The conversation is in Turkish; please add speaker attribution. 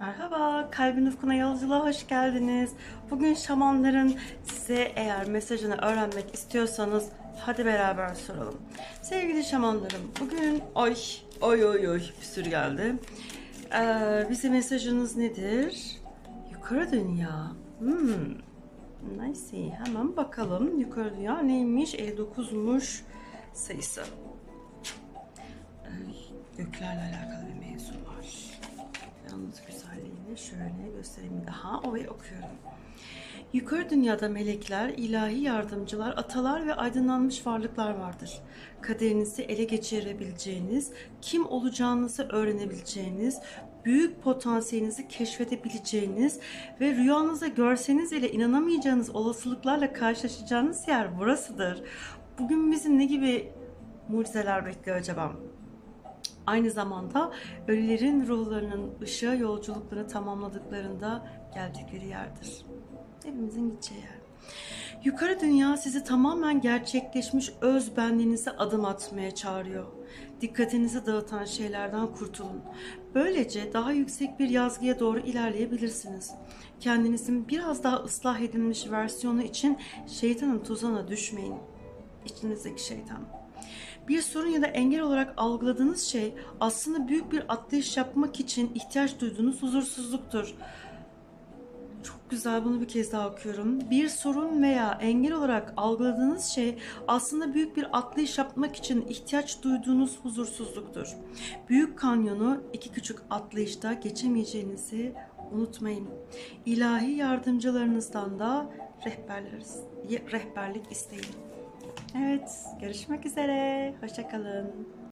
Speaker 1: Merhaba, Kalbin Ufkuna Yolculuğa hoş geldiniz. Bugün şamanların size eğer mesajını öğrenmek istiyorsanız hadi beraber soralım. Sevgili şamanlarım, bugün ay ay ay ay bir sürü geldi. Ee, bize mesajınız nedir? Yukarı dünya. Hmm. Nice. Hemen bakalım. Yukarı dünya neymiş? 59'muş sayısı. Ee, göklerle alakalı bir mevzu var. Şöyle göstereyim daha. Orayı okuyorum. Yukarı dünyada melekler, ilahi yardımcılar, atalar ve aydınlanmış varlıklar vardır. Kaderinizi ele geçirebileceğiniz, kim olacağınızı öğrenebileceğiniz, büyük potansiyelinizi keşfedebileceğiniz ve rüyanızda görseniz bile inanamayacağınız olasılıklarla karşılaşacağınız yer burasıdır. Bugün bizi ne gibi mucizeler bekliyor acaba? Aynı zamanda ölülerin ruhlarının ışığa yolculuklarını tamamladıklarında geldikleri yerdir. Hepimizin gideceği yer. Yukarı dünya sizi tamamen gerçekleşmiş öz benliğinize adım atmaya çağırıyor. Dikkatinizi dağıtan şeylerden kurtulun. Böylece daha yüksek bir yazgıya doğru ilerleyebilirsiniz. Kendinizin biraz daha ıslah edilmiş versiyonu için şeytanın tuzağına düşmeyin. İçinizdeki şeytan. Bir sorun ya da engel olarak algıladığınız şey aslında büyük bir atlayış yapmak için ihtiyaç duyduğunuz huzursuzluktur. Çok güzel bunu bir kez daha okuyorum. Bir sorun veya engel olarak algıladığınız şey aslında büyük bir atlayış yapmak için ihtiyaç duyduğunuz huzursuzluktur. Büyük kanyonu iki küçük atlayışta geçemeyeceğinizi unutmayın. İlahi yardımcılarınızdan da rehberler, rehberlik isteyin. Evet, görüşmek üzere. Hoşçakalın.